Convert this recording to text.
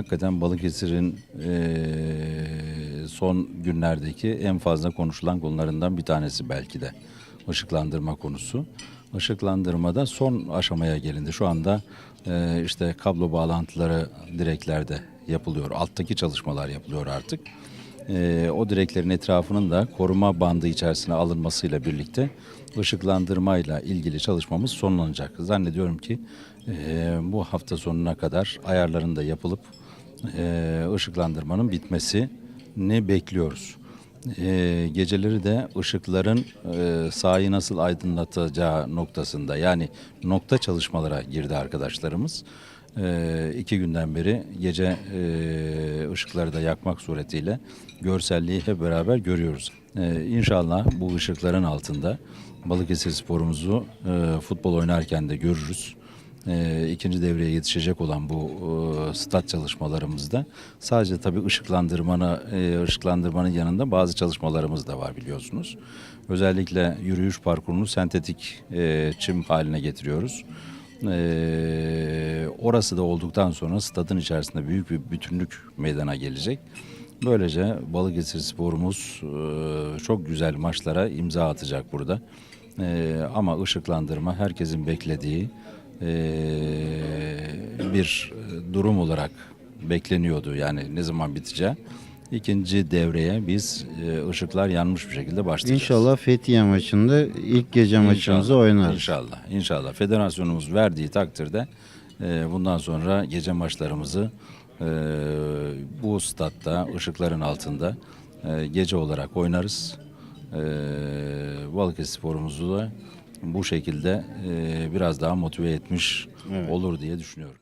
Hakikaten Balıkesir'in eee, son günlerdeki en fazla konuşulan konularından bir tanesi belki de ışıklandırma konusu. Işıklandırmada son aşamaya gelindi. Şu anda eee, işte kablo bağlantıları direklerde yapılıyor. Alttaki çalışmalar yapılıyor artık. Eee, o direklerin etrafının da koruma bandı içerisine alınmasıyla birlikte ışıklandırmayla ilgili çalışmamız sonlanacak. Zannediyorum ki eee, bu hafta sonuna kadar ayarların da yapılıp eee, ışıklandırmanın bitmesini bekliyoruz. Eee, geceleri de ışıkların eee, sahayı nasıl aydınlatacağı noktasında yani nokta çalışmalara girdi arkadaşlarımız. Eee iki günden beri gece eee, ışıkları da yakmak suretiyle görselliği hep beraber görüyoruz. Eee inşallah bu ışıkların altında Balıkesir sporumuzu eee, futbol oynarken de görürüz. Eee ikinci devreye yetişecek olan bu eee, stat çalışmalarımızda sadece tabii ışıklandırmanı, eee, ışıklandırmanın yanında bazı çalışmalarımız da var biliyorsunuz. Özellikle yürüyüş parkurunu sentetik eee, çim haline getiriyoruz. Eee, orası da olduktan sonra stadın içerisinde büyük bir bütünlük meydana gelecek. Böylece Balıkesir sporumuz eee, çok güzel maçlara imza atacak burada. Eee, ama ışıklandırma herkesin beklediği bir durum olarak bekleniyordu. Yani ne zaman biteceği. İkinci devreye biz eee, ışıklar yanmış bir şekilde başlayacağız. İnşallah Fethiye maçında ilk gece maçımızı oynarız. İnşallah. İnşallah. Federasyonumuz verdiği takdirde e, bundan sonra gece maçlarımızı e, bu statta ışıkların altında e, gece olarak oynarız. E, Balıkesir sporumuzu da bu şekilde e, biraz daha motive etmiş olur diye düşünüyorum.